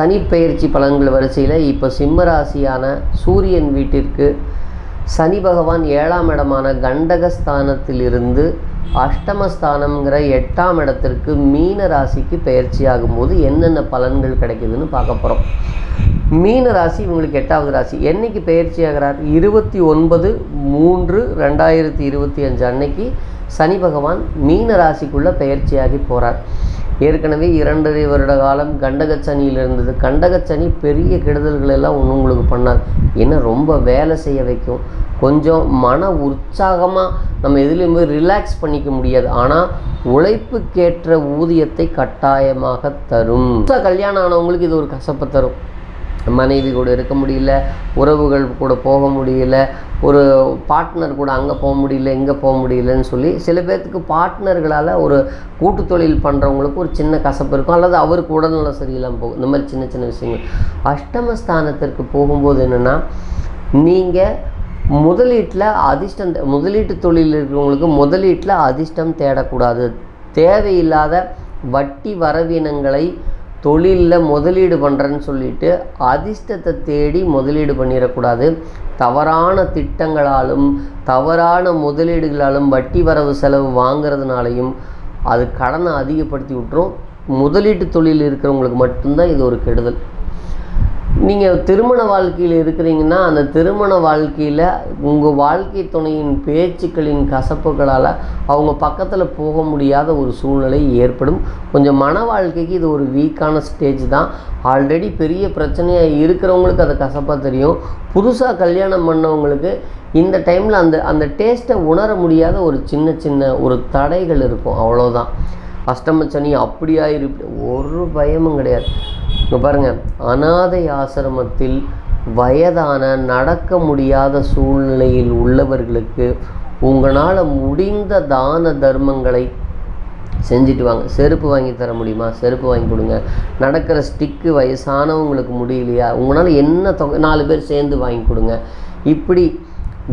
சனி பெயர்ச்சி பலன்கள் வரிசையில் இப்போ சிம்ம ராசியான சூரியன் வீட்டிற்கு சனி பகவான் ஏழாம் இடமான கண்டகஸ்தானத்திலிருந்து அஷ்டமஸ்தானம்ங்கிற எட்டாம் இடத்திற்கு மீன ராசிக்கு பெயர்ச்சி ஆகும்போது என்னென்ன பலன்கள் கிடைக்குதுன்னு பார்க்க போகிறோம் மீன ராசி இவங்களுக்கு எட்டாவது ராசி. என்னைக்கு பெயர்ச்சி ஆகிறார்? இருபத்தி ஒன்பது மூன்று ரெண்டாயிரத்தி இருபத்தி அஞ்சு அன்னைக்கு சனி பகவான் மீன ராசிக்குள்ளே பெயர்ச்சியாகி போகிறார் ஏற்கனவே இரண்டரை வருட காலம் கண்டகச்சனியில் இருந்தது கண்டகச்சனி பெரிய கெடுதல்கள் எல்லாம் ஒன்றும் உங்களுக்கு பண்ணாது. ஏன்னா ரொம்ப வேலை செய்ய வைக்கும். கொஞ்சம் மன உற்சாகமாக நம்ம எதுலேயுமே ரிலாக்ஸ் பண்ணிக்க முடியாது. ஆனால் உழைப்புக்கேற்ற ஊதியத்தை கட்டாயமாக தரும். கல்யாணம் ஆனவங்களுக்கு இது ஒரு கசப்பை தரும். மனைவி கூட இருக்க முடியல உறவுகள் கூட போக முடியல ஒரு பார்ட்னர் கூட அங்கே போக முடியல இங்கே போக முடியலன்னு சொல்லி சில பேர்த்துக்கு பார்ட்னர்களால் ஒரு கூட்டு தொழில் பண்ணுறவங்களுக்கு ஒரு சின்ன கசப்பு இருக்கும். அல்லது அவருக்கு உடல்நலம் சரியில்லாமல் போகும். இந்த மாதிரி சின்ன சின்ன விஷயங்கள். அஷ்டமஸ்தானத்திற்கு போகும்போது என்னென்னா நீங்கள் முதலீட்டில் அதிர்ஷ்டம் தே- முதலீட்டு தொழில் இருக்கிறவங்களுக்கு முதலீட்டில் அதிர்ஷ்டம் தேடக்கூடாது. தேவையில்லாத வட்டி வரவினங்களை தொழிலில் முதலீடு பண்ணுறேன்னு சொல்லிட்டு அதிர்ஷ்டத்தை தேடி முதலீடு பண்ணிடக்கூடாது தவறான திட்டங்களாலும் தவறான முதலீடுகளாலும் வட்டி வரவு செலவு வாங்குறதுனாலையும் அது கடனை அதிகப்படுத்தி விட்டுரும். முதலீட்டு தொழில் இருக்கிறவங்களுக்கு மட்டும்தான் இது ஒரு கெடுதல். நீங்கள் திருமண வாழ்க்கையில் இருக்கிறீங்கன்னா அந்த திருமண வாழ்க்கையில் உங்கள் வாழ்க்கை துணையின் பேச்சுக்களின் கசப்புகளால் அவங்க பக்கத்தில் போக முடியாத ஒரு சூழ்நிலை ஏற்படும். கொஞ்சம் மன வாழ்க்கைக்கு இது ஒரு வீக்கான ஸ்டேஜ் தான். ஆல்ரெடி பெரிய பிரச்சனையாக இருக்கிறவங்களுக்கு அது கசப்பாக தெரியும். புதுசாக கல்யாணம் பண்ணவங்களுக்கு இந்த டைமில் அந்த அந்த டேஸ்ட்டை உணர முடியாத ஒரு சின்ன சின்ன ஒரு தடைகள் இருக்கும். அவ்வளோதான் அஷ்டமச்சனி அப்படியா இருப்பி ஒரு பயமும் கிடையாது. இங்கே பாருங்கள் அனாதை ஆசிரமத்தில் வயதான நடக்க முடியாத சூழ்நிலையில் உள்ளவர்களுக்கு உங்களால் முடிந்த தான தர்மங்களை செஞ்சுட்டு வாங்க. செருப்பு வாங்கி தர முடியுமா? செருப்பு வாங்கி கொடுங்க. நடக்கிற ஸ்டிக்கு வயசானவங்களுக்கு முடியலையா? உங்களால் என்ன தொகை? நாலு பேர் சேர்ந்து வாங்கி கொடுங்க. இப்படி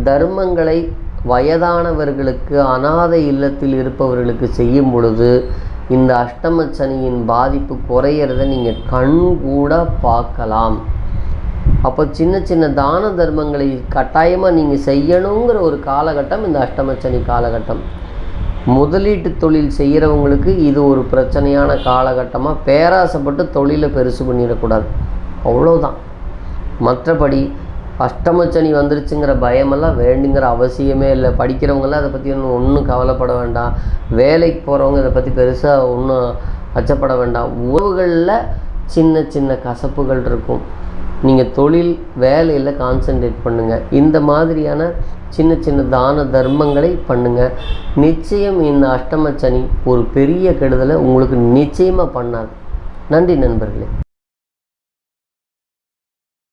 தர்மங்களை வயதானவர்களுக்கு அனாதை இல்லத்தில் இருப்பவர்களுக்கு செய்யும் பொழுது இந்த அஷ்டம சனியின் பாதிப்பு குறையிறத நீங்கள் கண் கூட பார்க்கலாம். அப்போ சின்ன சின்ன தான தர்மங்களை கட்டாயமாக நீங்கள் செய்யணுங்கிற ஒரு காலகட்டம் இந்த அஷ்டமச்சனி காலகட்டம். முதலீட்டு தொழில் செய்கிறவங்களுக்கு இது ஒரு பிரச்சனையான காலகட்டமாக பேராசைப்பட்டு தொழிலை பெருசு பண்ணிடக்கூடாது. அவ்வளோதான் மற்றபடி அஷ்டமச்சனி வந்துருச்சுங்கிற பயமெல்லாம் வேண்டுங்கிற அவசியமே இல்லை. படிக்கிறவங்களாம் அதை பற்றி ஒன்றும் ஒன்றும் கவலைப்பட வேண்டாம். வேலைக்கு போகிறவங்க இதை பற்றி பெருசாக ஒன்றும் அச்சப்பட வேண்டாம். உறவுகளில் சின்ன சின்ன கசப்புகள் இருக்கும். நீங்கள் தொழில் வேலையில் கான்சென்ட்ரேட் பண்ணுங்கள் இந்த மாதிரியான சின்ன சின்ன தான தர்மங்களை பண்ணுங்கள் நிச்சயம் இந்த அஷ்டமச்சனி ஒரு பெரிய கெடுதலை உங்களுக்கு நிச்சயமாக பண்ணாது. நன்றி நண்பர்களே.